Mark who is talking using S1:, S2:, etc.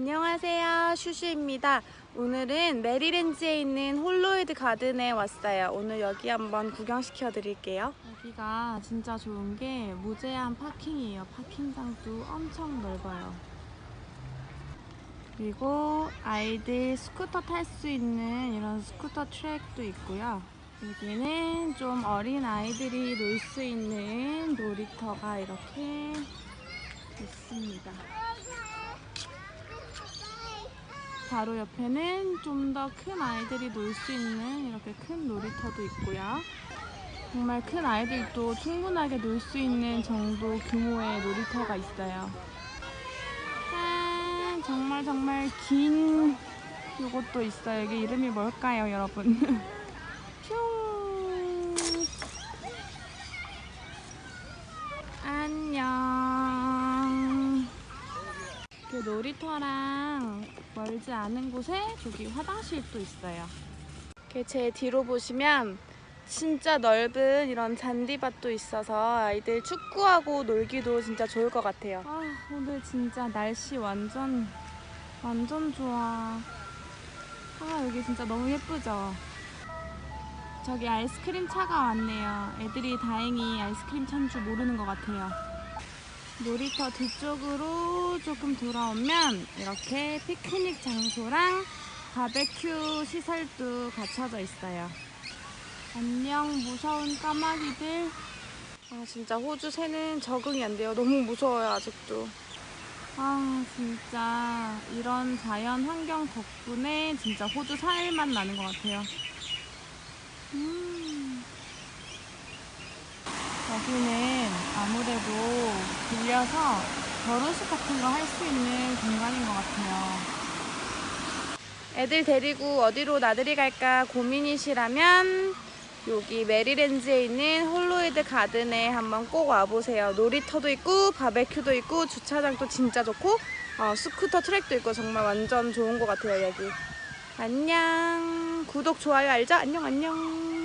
S1: 안녕하세요. 슈슈입니다. 오늘은 메리랜즈에 있는 홀로이드 가든에 왔어요. 오늘 여기 한번 구경시켜 드릴게요. 여기가 진짜 좋은 게 무제한 파킹이에요. 파킹장도 엄청 넓어요. 그리고 아이들 스쿠터 탈 수 있는 이런 스쿠터 트랙도 있고요. 여기는 좀 어린 아이들이 놀 수 있는 놀이터가 이렇게 있습니다. 바로 옆에는 좀 더 큰 아이들이 놀 수 있는 이렇게 큰 놀이터도 있고요. 정말 큰 아이들도 충분하게 놀 수 있는 정도 규모의 놀이터가 있어요. 짠! 정말 정말 긴 요것도 있어요. 이게 이름이 뭘까요, 여러분? 슝! 안녕. 그 놀이터랑 멀지 않은 곳에 저기 화장실도 있어요. 제 뒤로 보시면 진짜 넓은 이런 잔디밭도 있어서 아이들 축구하고 놀기도 진짜 좋을 것 같아요. 아, 오늘 진짜 날씨 완전 완전 좋아. 아, 여기 진짜 너무 예쁘죠? 저기 아이스크림 차가 왔네요. 애들이 다행히 아이스크림 차인 줄 모르는 것 같아요. 놀이터 뒤쪽으로 조금 돌아오면 이렇게 피크닉 장소랑 바베큐 시설도 갖춰져 있어요. 안녕 무서운 까마귀들. 아 진짜 호주 새는 적응이 안 돼요. 너무 무서워요 아직도. 아 진짜 이런 자연 환경 덕분에 진짜 호주 살만 나는 것 같아요. 음. 여기는 아무래도 빌려서 결혼식 같은 거 할 수 있는 공간인 것 같아요. 애들 데리고 어디로 나들이 갈까 고민이시라면 여기 메리랜즈에 있는 홀로이드 가든에 한번 꼭 와보세요. 놀이터도 있고 바베큐도 있고 주차장도 진짜 좋고 어, 스쿠터 트랙도 있고 정말 완전 좋은 것 같아요 여기. 안녕. 구독 좋아요 알죠? 안녕 안녕.